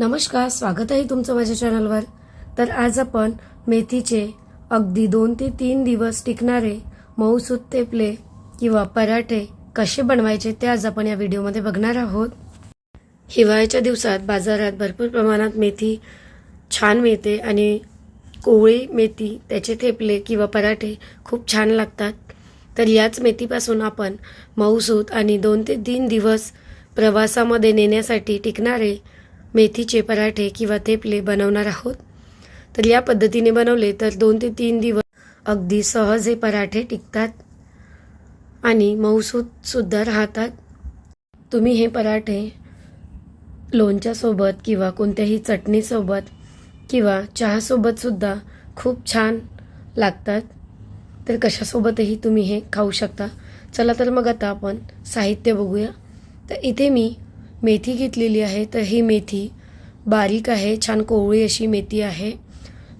नमस्कार स्वागत आहे तुमचं माझ्या चॅनलवर तर आज आपण मेथीचे अगदी दोन ते तीन दिवस टिकणारे मऊसूत तेपले किंवा पराठे कसे बनवायचे ते आज आपण या व्हिडिओमध्ये बघणार आहोत. हिवाळ्याच्या दिवसात बाजारात भरपूर प्रमाणात मेथी छान मिळते आणि कोवळी मेथी त्याचे थेपले किंवा पराठे खूप छान लागतात. तर याच मेथीपासून आपण मऊसूत आणि दोन ते तीन दिवस प्रवासामध्ये नेण्यासाठी टिकणारे मेथीचे पराठे किंवा थेपले बनवणार आहोत. तर या पद्धतीने बनवले तर दोन ते तीन दिवस अगदी सहज हे पराठे टिकतात आणि मऊसूतसुद्धा राहतात. तुम्ही हे पराठे लोणच्यासोबत किंवा कोणत्याही चटणीसोबत किंवा चहासोबतसुद्धा खूप छान लागतात. तर कशासोबतही तुम्ही हे खाऊ शकता. चला तर मग आता आपण साहित्य बघूया. तर इथे मी मेथी घेतलेली आहे तर ही मेथी बारीक आहे छान कोवळी अशी मेथी आहे.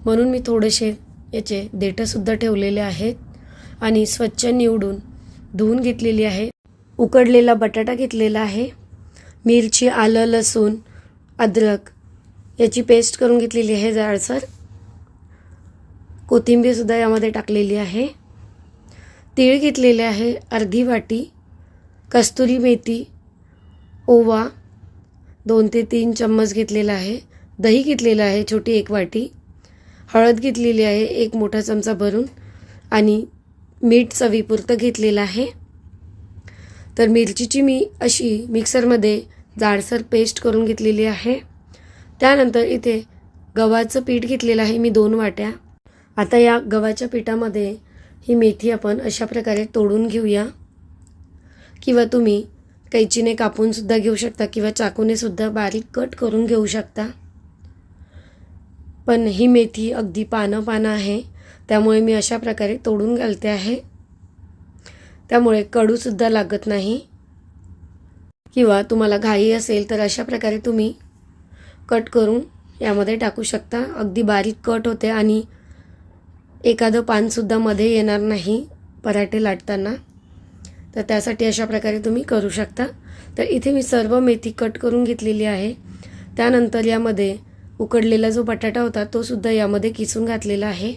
म्हणून मी थोडेसे याचे देठंसुद्धा ठेवलेले आहेत आणि स्वच्छ निवडून धुवून घेतलेली आहे. उकडलेला बटाटा घेतलेला आहे. मिरची आलं लसूण अद्रक याची पेस्ट करून घेतलेली आहे जाडसर. कोथिंबीरसुद्धा यामध्ये टाकलेली आहे. तीळ घेतलेले आहे अर्धी वाटी. कस्तुरी मेथी ओवा दोन ते तीन चम्मच घेतलेला आहे. दही घेतलेलं आहे छोटी एक वाटी. हळद घेतलेली आहे एक मोठा चमचा भरून. आणि मीठ चवीपुरतं घेतलेलं आहे. तर मिरचीची मी अशी मिक्सरमध्ये जाडसर पेस्ट करून घेतलेली आहे. त्यानंतर इथे गव्हाचं पीठ घेतलेलं आहे मी दोन वाट्या. आता या गव्हाच्या पिठामध्ये ही मेथी आपण अशा प्रकारे तोडून घेऊया. किंवा तुम्ही कैचीने कापूनसुद्धा घेऊ शकता किंवा चाकूनेसुद्धा बारीक कट करून घेऊ शकता. पण ही मेथी अगदी पानं पानं आहे. त्यामुळे मी अशा प्रकारे तोडून घालते आहे. त्यामुळे कडूसुद्धा लागत नाही. किंवा तुम्हाला घाई असेल तर अशा प्रकारे तुम्ही कट करून यामध्ये टाकू शकता. अगदी बारीक कट होते आणि एखादं पानसुद्धा मध्ये येणार नाही पराठे लाटताना. तर त्यासाठी अशा प्रकारे तुम्ही करू शकता. तर इथे मी सर्व मेथी कट करून घेतलेली आहे. त्यानंतर यामध्ये उकडलेला जो बटाटा होता तो सुद्धा यामध्ये किसून घातलेला आहे.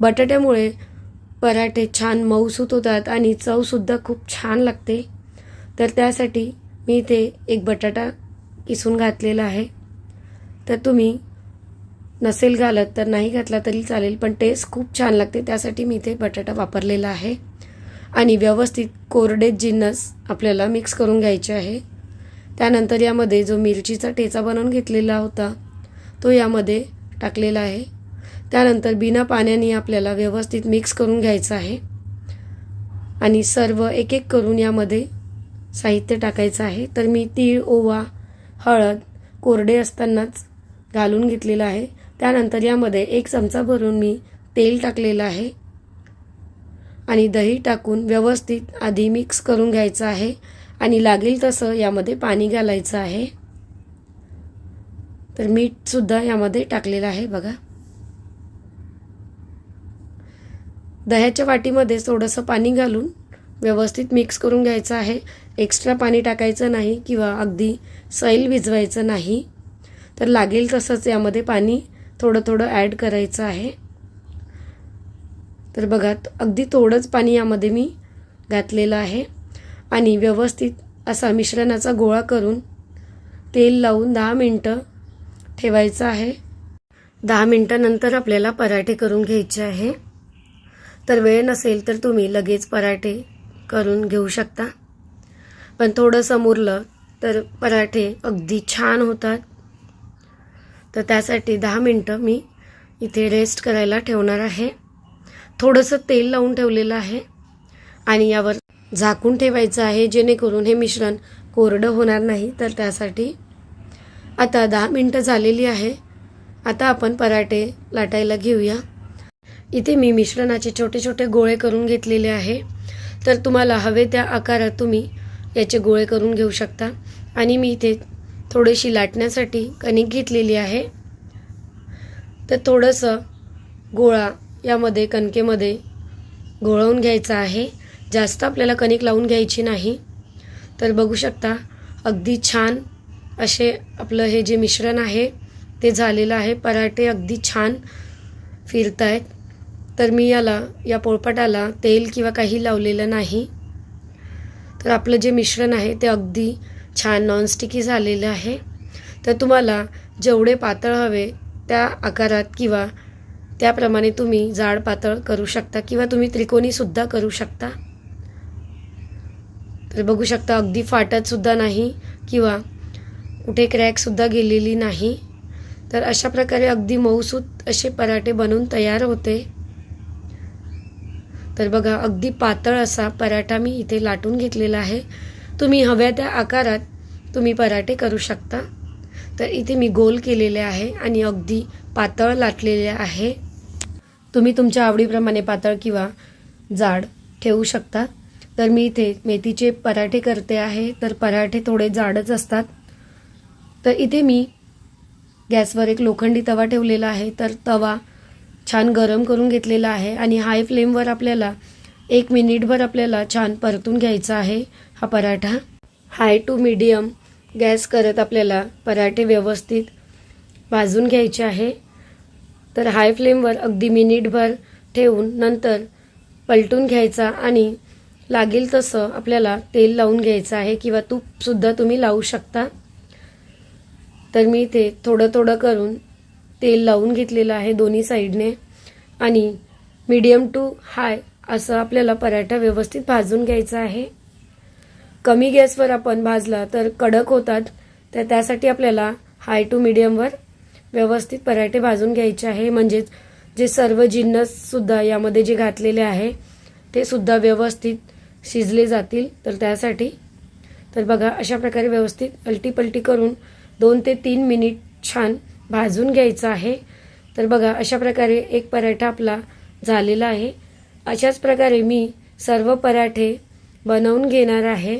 बटाट्यामुळे पराठे छान मऊसूत होतात आणि चवसुद्धा खूप छान लागते. तर त्यासाठी मी इथे एक बटाटा किसून घातलेला आहे. तर तुम्ही नसेल घालत तर नाही घातला तरी चालेल पण टेस्ट खूप छान लागते. त्यासाठी मी इथे बटाटा वापरलेला आहे. आणि व्यवस्थित कोरडे जिन्नस आपल्याला मिक्स करून घ्यायचे आहे. त्यानंतर यामध्ये जो मिरचीचा ठेचा बनवून घेतलेला होता तो यामध्ये टाकलेला आहे. त्यानंतर बिना पाण्याने आपल्याला व्यवस्थित मिक्स करून घ्यायचं आहे. आणि सर्व एक एक करून यामध्ये साहित्य टाकायचं आहे. तर मी तीळ ओवा हळद कोरडे असतानाच घालून घेतलेलं आहे. त्यानंतर यामध्ये एक चमचा भरून मी तेल टाकलेलं आहे. आणि दही टाकून व्यवस्थित आधी मिक्स करून घ्यायचं आहे. आणि लागेल तसं यामध्ये पाणी घालायचं आहे. तर मीठसुद्धा यामध्ये टाकलेलं आहे बघा. दह्याच्या वाटीमध्ये थोडंसं पाणी घालून व्यवस्थित मिक्स करून घ्यायचं आहे. एक्स्ट्रा पाणी टाकायचं नाही किंवा अगदी सैल भिजवायचं नाही. तर लागेल तसंच यामध्ये पाणी थोडं थोडं ॲड करायचं आहे. तर बघा अगदी थोडंच पाणी यामध्ये मी घातलेलं आहे. आणि व्यवस्थित असा मिश्रणाचा गोळा करून तेल लावून दहा मिनटं ठेवायचं आहे. दहा मिनटानंतर आपल्याला पराठे करून घ्यायचे आहे. तर वेळ नसेल तर तुम्ही लगेच पराठे करून घेऊ शकता. पण थोडंसं मुरलं तर पराठे अगदी छान होतात. तर त्यासाठी दहा मिनटं मी इथे रेस्ट करायला ठेवणार आहे. थोडंसं तेल लावून ठेवलेलं आहे आणि यावर झाकून ठेवायचं आहे जेणेकरून हे मिश्रण कोरडं होणार नाही. तर त्यासाठी आता दहा मिनटं झालेली आहे. आता आपण पराठे लाटायला घेऊया. इथे मी मिश्रणाचे छोटे छोटे गोळे करून घेतलेले आहे. तर तुम्हाला हवे त्या आकारात तुम्ही याचे गोळे करून घेऊ शकता. आणि मी इथे थोडीशी लाटण्यासाठी कणिक घेतलेली आहे. तर थोडंसं गोळा यामध्ये कणकेमध्ये घोळवून घ्यायचा आहे. जास्त आपल्याला कणिक लावून घ्यायची नाही. तर बघू शकता अगदी छान असे आपलं हे जे मिश्रण आहे ते झालेलं आहे. पराठे अगदी छान फिरत आहेत तर मी याला या पोळपाटाला तेल किंवा काही लावलेलं नाही. तर आपलं जे मिश्रण आहे ते अगदी छान नॉनस्टिकी झालेलं आहे. तर तुम्हाला जेवढे पातळ हवे त्या आकारात किंवा त्याप्रमाणे तुम्ही जाड पातळ करू शकता किंवा तुम्ही त्रिकोणीसुद्धा करू शकता. तर बघू शकता अगदी फाटतसुद्धा नाही किंवा कुठे क्रॅकसुद्धा गेलेली नाही. तर अशा प्रकारे अगदी मऊसूत असे पराठे बनवून तयार होते. तर बघा अगदी पातळ असा पराठा मी इथे लाटून घेतलेला आहे. तुम्ही हव्या त्या आकारात तुम्ही पराठे करू शकता. तर इथे मी गोल केलेले आहे आणि अगदी पातळ लाटलेले आहे. तुम्ही तुमच्या आवडीप्रमाणे पातळ किंवा जाड ठेवू शकता. तर मी इथे मेथीचे पराठे करते आहे. तर पराठे थोडे जाडच असतात. तर इथे मी गॅसवर एक लोखंडी तवा ठेवलेला आहे. तर तवा छान गरम करून घेतलेला आहे आणि हाय फ्लेमवर आपल्याला एक मिनिटभर आपल्याला छान परतून घ्यायचा आहे हा paratha. High to medium gas करत आपल्याला पराठे व्यवस्थित भाजून घ्यायचे आहे. तर हाय फ्लेमवर अगदी मिनिटभर ठेवून नंतर पलटून घ्यायचा आणि लागेल तसं आपल्याला तेल लावून घ्यायचं आहे किंवा तूपसुद्धा तुम्ही लावू शकता. तर मी इथे थोडं थोडं करून तेल लावून घेतलेलं आहे दोन्ही साईडने आणि मीडियम टू हाय असं आपल्याला पराठा व्यवस्थित भाजून घ्यायचा आहे. कमी गॅसवर आपण भाजला तर कडक होतात तर त्यासाठी आपल्याला हाय टू मीडियमवर व्यवस्थित पराठे भाजून घ्यायचे आहे. म्हणजेच जे सर्व जिन्नससुद्धा यामध्ये जे घातलेले आहे ते सुद्धा व्यवस्थित शिजले जातील. तर त्यासाठी तर बघा अशा प्रकारे व्यवस्थित अलटी करून दोन ते तीन मिनिट छान भाजून घ्यायचं आहे. तर बघा अशा प्रकारे एक पराठा आपला झालेला आहे. अशाच प्रकारे मी सर्व पराठे बनवून घेणार आहे.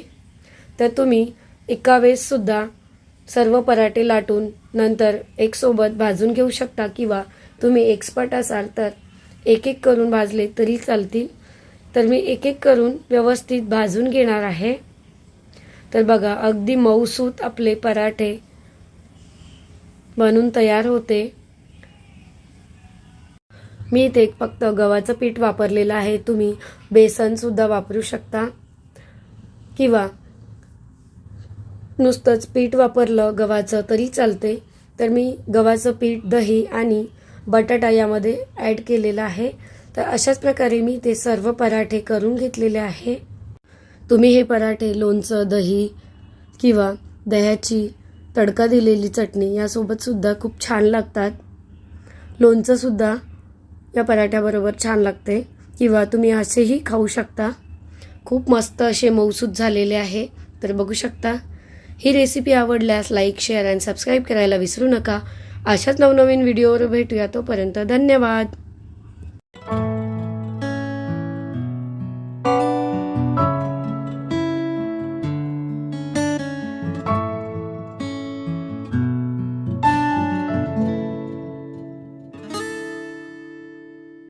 तर तुम्ही एका वेळेससुद्धा सर्व पराठे लाटून नंतर एकसोबत भाजून घेऊ शकता किंवा तुम्ही एक्सपर्ट असाल तर एक एक करून भाजले तरी चालतील. तर मी एक एक करून व्यवस्थित भाजून घेणार आहे. तर बघा अगदी मऊसूत आपले पराठे बनून तयार होते. मी इथे फक्त गव्हाचं पीठ वापरलेलं आहे. तुम्ही बेसनसुद्धा वापरू शकता. किंवा नुसतंच पीठ वापरलं गव्हाचं तरी चालते तर मी गव्हाचं पीठ दही आणि बटाटा यामध्ये ॲड केलेलं आहे. तर अशाच प्रकारे मी ते सर्व पराठे करून घेतलेले आहे. तुम्ही हे पराठे लोणचं दही किंवा दह्याची तडका दिलेली चटणी यासोबतसुद्धा खूप छान लागतात. लोणचंसुद्धा या पराठ्याबरोबर छान लागते किंवा तुम्ही असेही खाऊ शकता. खूप मस्त असे मऊसूत झालेले आहे. तर बघू शकता ही रेसिपी आवडल्यास लाईक शेअर अँड सबस्क्राईब करायला विसरू नका. अशाच नवनवीन व्हिडिओवर भेटूया तोपर्यंत धन्यवाद.